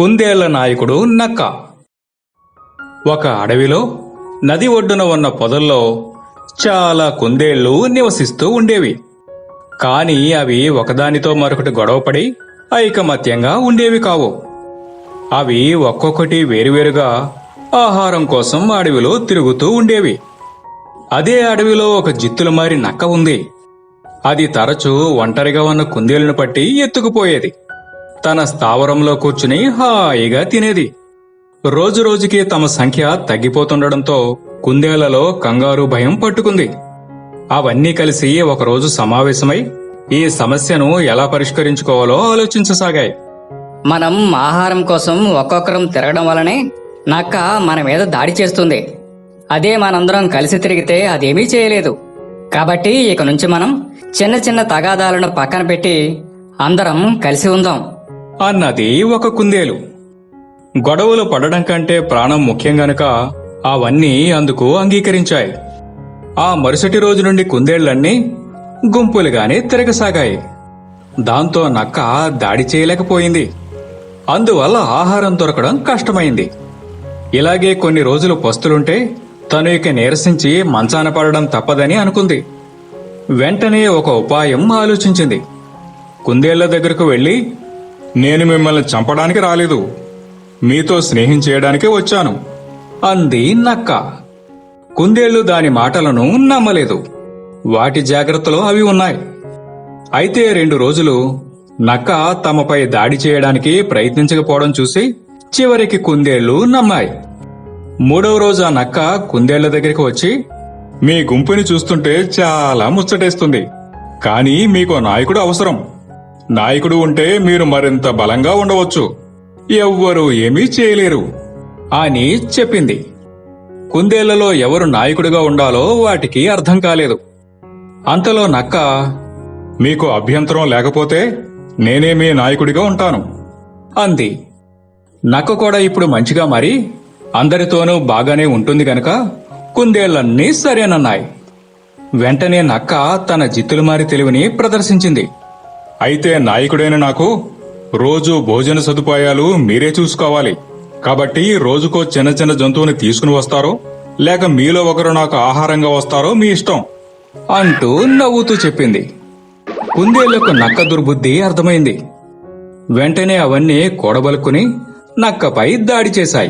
కుందేళ్ళ నాయకుడు నక్క. ఒక అడవిలో నది ఒడ్డున ఉన్న పొదల్లో చాలా కుందేళ్ళు నివసిస్తూ ఉండేవి. కాని అవి ఒకదానితో మరొకటి గొడవపడి ఐకమత్యంగా ఉండేవి కావు. అవి ఒక్కొక్కటి వేరువేరుగా ఆహారం కోసం అడవిలో తిరుగుతూ ఉండేవి. అదే అడవిలో ఒక జిత్తులు మారి నక్క ఉంది. అది తరచూ ఒంటరిగా ఉన్న కుందేలను పట్టి ఎత్తుకుపోయేది. తన స్థావరంలో కూర్చుని హాయిగా తినేది. రోజురోజుకి తమ సంఖ్య తగ్గిపోతుండటంతో కుందేలలో కంగారు భయం పట్టుకుంది. అవన్నీ కలిసి ఒకరోజు సమావేశమై ఈ సమస్యను ఎలా పరిష్కరించుకోవాలో ఆలోచించసాగాయి. మనం ఆహారం కోసం ఒక్కొక్కరం తిరగడం వలనే నక్క మన మీద దాడి చేస్తుంది. అదే మనందరం కలిసి తిరిగితే అదేమీ చేయలేదు. కాబట్టి ఇక నుంచి మనం చిన్న చిన్న తగాదాలను పక్కన పెట్టి అందరం కలిసి ఉందాం. అన్నది ఒక కుందేలు. గొడవలు పడడం కంటే ప్రాణం ముఖ్యం గనుక అవన్నీ అందుకు అంగీకరించాయి. ఆ మరుసటి రోజు నుండి కుందేళ్ళన్నీ గుంపులుగానే తిరగసాగాయి. దాంతో నక్క దాడి చేయలేకపోయింది. అందువల్ల ఆహారం దొరకడం కష్టమైంది. ఇలాగే కొన్ని రోజులు పస్తులుంటే తను ఇక నీరసించి మంచాన పడడం తప్పదని అనుకుంది. వెంటనే ఒక ఉపాయం ఆలోచించింది. కుందేళ్ళ దగ్గరకు వెళ్ళి నేను మిమ్మల్ని చంపడానికి రాలేదు. మీతో స్నేహం చేయడానికే వచ్చాను. అంది నక్క. కుందేళ్ళు దాని మాటలను నమ్మలేదు. వాటి జాగ్రత్తలో అవి ఉన్నాయి. అయితే రెండు రోజులు నక్క తమపై దాడి చేయడానికి ప్రయత్నించకపోవడం చూసి చివరికి కుందేళ్ళు నమ్మాయి. మూడవ రోజు ఆ నక్క కుందేళ్ళ దగ్గరికి వచ్చి మీ గుంపుని చూస్తుంటే చాలా ముచ్చటేస్తుంది. కానీ మీకు నాయకుడు అవసరం. నాయకుడు ఉంటే మీరు మరింత బలంగా ఉండవచ్చు. ఎవ్వరూ ఏమీ చేయలేరు. అని చెప్పింది. కుందేళ్ళలో ఎవరు నాయకుడిగా ఉండాలో వాటికి అర్థం కాలేదు. అంతలో నక్క మీకు అభ్యంతరం లేకపోతే నేనే మీ నాయకుడిగా ఉంటాను అంది. నక్క కూడా ఇప్పుడు మంచిగా మారి అందరితోనూ బాగానే ఉంటుంది గనక కుందేళ్ళన్నీ సరేనన్నాయి. వెంటనే నక్క తన జిత్తులు మారి తెలివిని ప్రదర్శించింది. అయితే నాయకుడైన నాకు రోజు భోజన సదుపాయాలు మీరే చూసుకోవాలి. కాబట్టి రోజుకో చిన్న చిన్న జంతువుని తీసుకుని వస్తారో లేక మీలో ఒకరు నాకు ఆహారంగా వస్తారో మీ ఇష్టం అంటూ నవ్వుతూ చెప్పింది. కుందేళ్ళకు నక్క దుర్బుద్ధి అర్థమైంది. వెంటనే అవన్నీ కూడబలుక్కుని నక్కపై దాడి చేశాయి.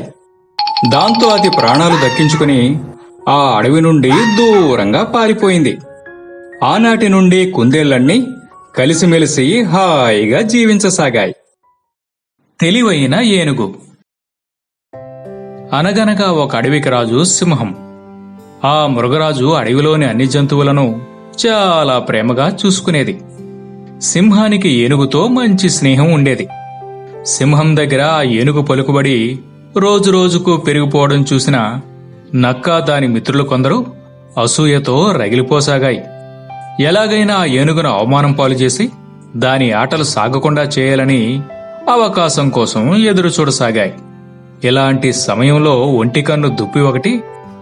దాంతో అది ప్రాణాలు దక్కించుకుని ఆ అడవి నుండి దూరంగా పారిపోయింది. ఆనాటి నుండి కుందేళ్ళన్నీ కలిసిమెలిసి హాయిగా జీవించసాగాయి. తెలివైన ఏనుగు. అనగనగా ఒక అడవికి రాజు సింహం. ఆ మృగరాజు అడవిలోని అన్ని జంతువులను చాలా ప్రేమగా చూసుకునేది. సింహానికి ఏనుగుతో మంచి స్నేహం ఉండేది. సింహం దగ్గర ఆ ఏనుగు పలుకుబడి రోజురోజుకు పెరిగిపోవడం చూసిన నక్క దాని మిత్రులు కొందరు అసూయతో రగిలిపోసాగాయి. ఎలాగైనా ఆ ఏనుగును అవమానం పాలు చేసి దాని ఆటలు సాగకుండా చేయాలని అవకాశం కోసం ఎదురు చూడసాగాయి ఇలాంటి సమయంలో ఒంటికన్ను దుప్పి ఒకటి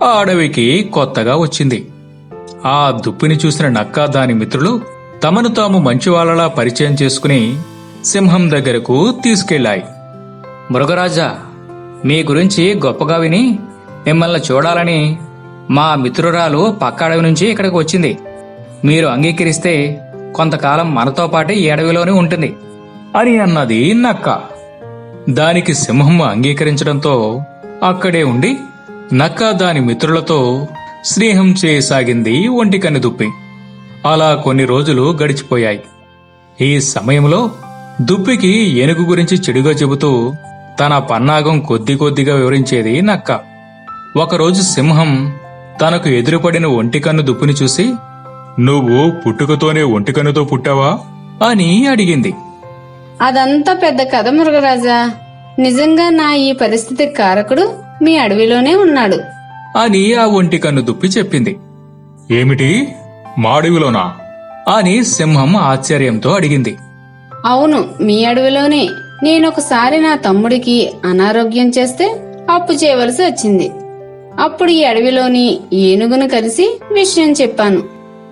ఆ అడవికి కొత్తగా వచ్చింది. ఆ దుప్పిని చూసిన నక్క దాని మిత్రులు తమను తాము మంచివాళ్ళలా పరిచయం చేసుకుని సింహం దగ్గరకు తీసుకెళ్ళాయి మృగరాజా మీ గురించి గొప్పగా విని మిమ్మల్ని చూడాలని మా మిత్రురాలు పక్క అడవి నుంచి ఇక్కడికి వచ్చింది. మీరు అంగీకరిస్తే కొంతకాలం మనతో పాటే ఈ అడవిలోనే ఉంటుంది. అని అన్నది నక్క. దానికి సింహం అంగీకరించడంతో అక్కడే ఉండి నక్క దాని మిత్రులతో స్నేహం చేయసాగింది ఒంటికన్ను దుప్పి. అలా కొన్ని రోజులు గడిచిపోయాయి. ఈ సమయంలో దుప్పికి ఏనుగు గురించి చెడుగా చెబుతూ తన పన్నాగం కొద్ది కొద్దిగా వివరించేది నక్క. ఒకరోజు సింహం తనకు ఎదురుపడిన ఒంటికన్ను దుప్పిని చూసి నువ్వు పుట్టుకతోనే ఒంటికన్నుతో పుట్టావా? అని అడిగింది. అదంతా పెద్ద కథ మృగరాజా నిజంగా నా ఈ పరిస్థితికి కారకుడు మీ అడవిలోనే ఉన్నాడు. అని ఆ ఒంటికన్ను దుప్పి చెప్పింది. ఏమిటి? మాడివిలోనా అని సింహం ఆశ్చర్యంతో అడిగింది. అవును మీ అడవిలోనే. నేనొకసారి నా తమ్ముడికి అనారోగ్యం చేస్తే అప్పు చేయవలసి వచ్చింది. అప్పుడు ఈ అడవిలోని ఏనుగును కలిసి విషయం చెప్పాను.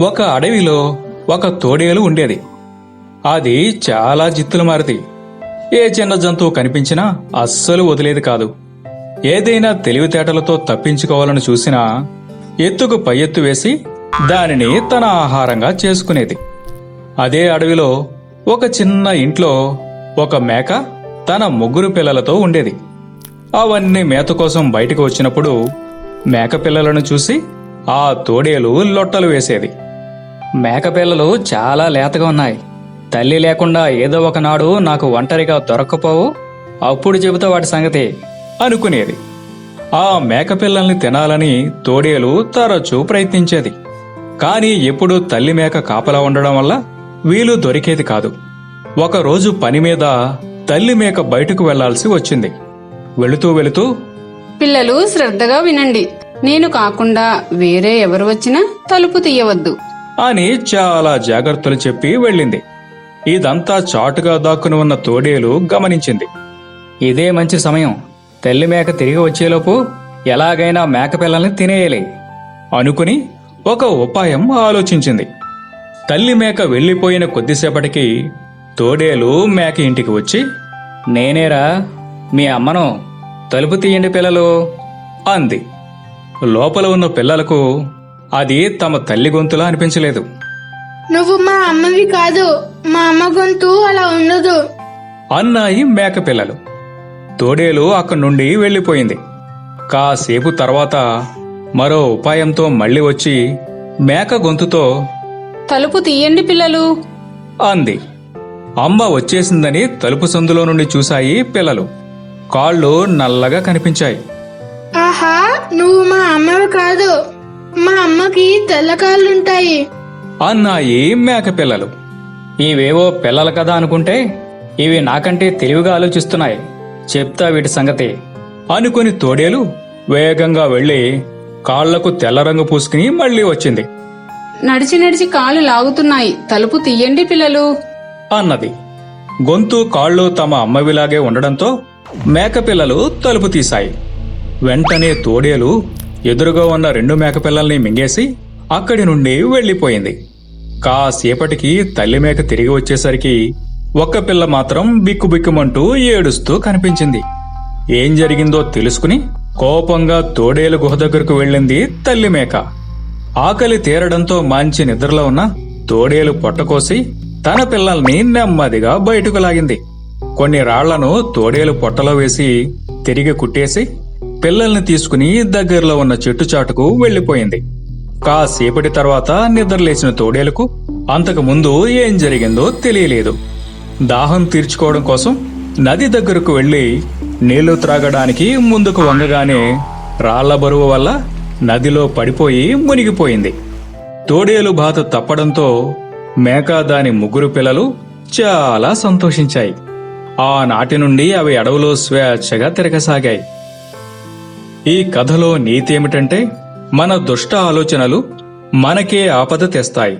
ఒక అడవిలో ఒక తోడేలు ఉండేది. అది చాలా జిత్తులు మారిది ఏ చిన్న జంతువు కనిపించినా అస్సలు వదిలేది కాదు. ఏదైనా తెలివితేటలతో తప్పించుకోవాలని చూసినా ఎత్తుకు పై ఎత్తు వేసి దానిని తన ఆహారంగా చేసుకునేది. అదే అడవిలో ఒక చిన్న ఇంట్లో ఒక మేక తన ముగ్గురు పిల్లలతో ఉండేది. అవన్నీ మేత కోసం బయటకు వచ్చినప్పుడు మేక పిల్లలను చూసి ఆ తోడేలు లొట్టలు వేసేది. మేకపిల్లలు చాలా లేతగా ఉన్నాయి. తల్లి లేకుండా ఏదో ఒకనాడు నాకు ఒంటరిగా దొరక్కపోవు. అప్పుడు చెబుతా వాటి సంగతి అనుకునేది. ఆ మేకపిల్లల్ని తినాలని తోడేలు తరచూ ప్రయత్నించేది. కానీ ఎప్పుడూ తల్లి మేక కాపలా ఉండడం వల్ల వీలు దొరికేది కాదు. ఒకరోజు పని మీద తల్లి మేక బయటకు వెళ్ళాల్సి వచ్చింది. వెళుతూ వెళుతూ పిల్లలు శ్రద్ధగా వినండి. నేను కాకుండా వేరే ఎవరు వచ్చినా తలుపు తీయవద్దు. అని చాలా జాగ్రత్తలు చెప్పి వెళ్ళింది. ఇదంతా చాటుగా దాక్కుని ఉన్న తోడేలు గమనించింది. ఇదే మంచి సమయం. తల్లి మేక తిరిగి వచ్చేలోపు ఎలాగైనా మేక పిల్లల్ని తినేయాలి. అనుకుని ఒక ఉపాయం ఆలోచించింది. తల్లి మేక వెళ్ళిపోయిన కొద్దిసేపటికి తోడేలు మేక ఇంటికి వచ్చి నేనేరా మీ అమ్మను తలుపు తీయండి పిల్లలు. అంది. లోపల ఉన్న పిల్లలకు అది తమ తల్లి గొంతులా అనిపించలేదు. నువ్వు మా అమ్మవి కాదు మా అమ్మ గొంతు అలా ఉండదు. అన్నాయి మేక పిల్లలు. తోడేలు అక్కడి నుండి వెళ్ళిపోయింది. కాసేపు తర్వాత మరో ఉపాయంతో మళ్ళీ వచ్చి మేక గొంతుతో తలుపు తీయండి పిల్లలు. అంది. అమ్మ వచ్చేసిందని తలుపు సందులో నుండి చూశాయి పిల్లలు. కాళ్ళు నల్లగా కనిపించాయి. ఆహా నువ్వు మా అమ్మవి కాదు మా అమ్మకి తెల్లకాళ్ళుంటాయి అన్నాయి మేక పిల్లలు? ఇవేవో పిల్లలు కదా అనుకుంటే ఇవి నాకంటే తెలివిగా ఆలోచిస్తున్నాయి. చెప్తా వీటి సంగతి. అనుకుని తోడేలు వేగంగా వెళ్ళి కాళ్ళకు తెల్ల రంగు పూసుకుని మళ్ళీ వచ్చింది. నడిచి నడిచి కాలు లాగుతున్నాయి. తలుపు తీయండి పిల్లలు. అన్నది. గొంతు కాళ్ళు తమ అమ్మవిలాగే ఉండడంతో మేకపిల్లలు తలుపు తీశాయి. వెంటనే తోడేలు ఎదురుగా ఉన్న రెండు మేకపిల్లల్ని మింగేసి అక్కడి నుండి వెళ్ళిపోయింది కాసేపటికి తల్లి మేక తిరిగి వచ్చేసరికి ఒక్క పిల్ల మాత్రం బిక్కుబిక్కుమంటూ ఏడుస్తూ కనిపించింది. ఏం జరిగిందో తెలుసుకుని కోపంగా తోడేలు గుహ దగ్గరకు వెళ్ళింది తల్లి మేక. ఆకలి తీరడంతో మంచి నిద్రలో ఉన్న తోడేలు పొట్టకోసి తన పిల్లల్ని నెమ్మదిగా బయటకు లాగింది. కొన్ని రాళ్ళను తోడేలు పొట్టలో వేసి తిరిగి కుట్టేసి పిల్లల్ని తీసుకుని దగ్గరలో ఉన్న చెట్టు చాటుకు వెళ్ళిపోయింది కాసేపటి తర్వాత నిద్రలేచిన తోడేలుకు అంతకు ముందు ఏం జరిగిందో తెలియలేదు. దాహం తీర్చుకోవడం కోసం నది దగ్గరకు వెళ్ళి నీళ్ళు త్రాగడానికి ముందుకు వంగగానే రాళ్ళ బరువు వల్ల నదిలో పడిపోయి మునిగిపోయింది. తోడేలు బాధ తప్పడంతో మేక దాని ముగ్గురు పిల్లలు చాలా సంతోషించాయి. ఆనాటి నుండి అవి అడవులో స్వేచ్ఛగా తిరగసాగాయి. ఈ కథలో నీతి ఏమిటంటే మన దుష్ట ఆలోచనలు మనకే ఆపద తెస్తాయి.